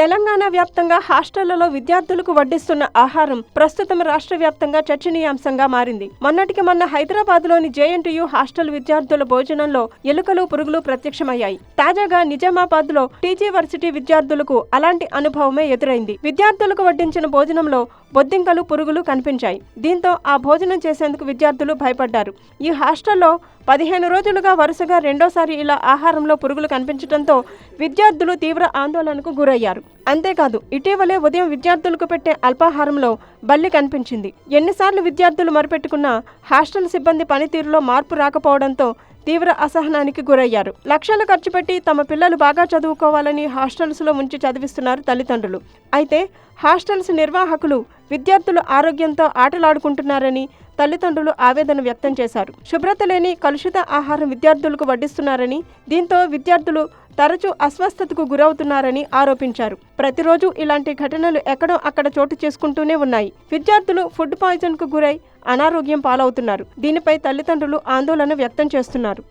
తెలంగాణ వ్యాప్తంగా హాస్టళ్ళలో విద్యార్థులకు వడ్డిస్తున్న ఆహారం ప్రస్తుతం రాష్ట్ర వ్యాప్తంగా చర్చనీయాంశంగా మారింది. మొన్నటికి మొన్న హైదరాబాద్లోని జేఎన్టీయూ హాస్టల్ విద్యార్థుల భోజనంలో ఎలుకలు పురుగులు ప్రత్యక్షమయ్యాయి. తాజాగా నిజామాబాద్లో టీజీవర్సిటీ విద్యార్థులకు అలాంటి అనుభవమే ఎదురైంది. విద్యార్థులకు వడ్డించిన భోజనంలో బొద్దింకలు పురుగులు కనిపించాయి. దీంతో ఆ భోజనం చేసేందుకు విద్యార్థులు భయపడ్డారు. ఈ హాస్టల్లో పదిహేను రోజులుగా వరుసగా రెండోసారి ఇలా ఆహారంలో పురుగులు కనిపించడంతో విద్యార్థులు తీవ్ర ఆందోళనకు గురయ్యారు. అంతేకాదు ఇటీవలే ఉదయం విద్యార్థులకు పెట్టే అల్పాహారంలో బల్లి కనిపించింది. ఎన్నిసార్లు విద్యార్థులు మరిపెట్టుకున్నా హాస్టల్ సిబ్బంది పనితీరులో మార్పు రాకపోవడంతో తీవ్ర అసహనానికి గురయ్యారు. లక్షలు ఖర్చు పెట్టి తమ పిల్లలు బాగా చదువుకోవాలని హాస్టల్స్లో ఉంచి చదివిస్తున్నారు తల్లిదండ్రులు. అయితే హాస్టల్స్ నిర్వాహకులు విద్యార్థులు ఆరోగ్యంతో ఆటలాడుకుంటున్నారని తల్లిదండ్రులు ఆవేదన వ్యక్తం చేశారు. శుభ్రత లేని కలుషిత ఆహారం విద్యార్థులకు వడ్డిస్తున్నారని దీంతో విద్యార్థులు తరచూ అస్వస్థతకు గురవుతున్నారని ఆరోపించారు. ప్రతిరోజు ఇలాంటి ఘటనలు ఎక్కడో అక్కడ చోటు చేసుకుంటూనే ఉన్నాయి. విద్యార్థులు ఫుడ్ పాయిజన్కు గురై అనారోగ్యం పాలవుతున్నారు. దీనిపై తల్లిదండ్రులు ఆందోళన వ్యక్తం చేస్తున్నారు.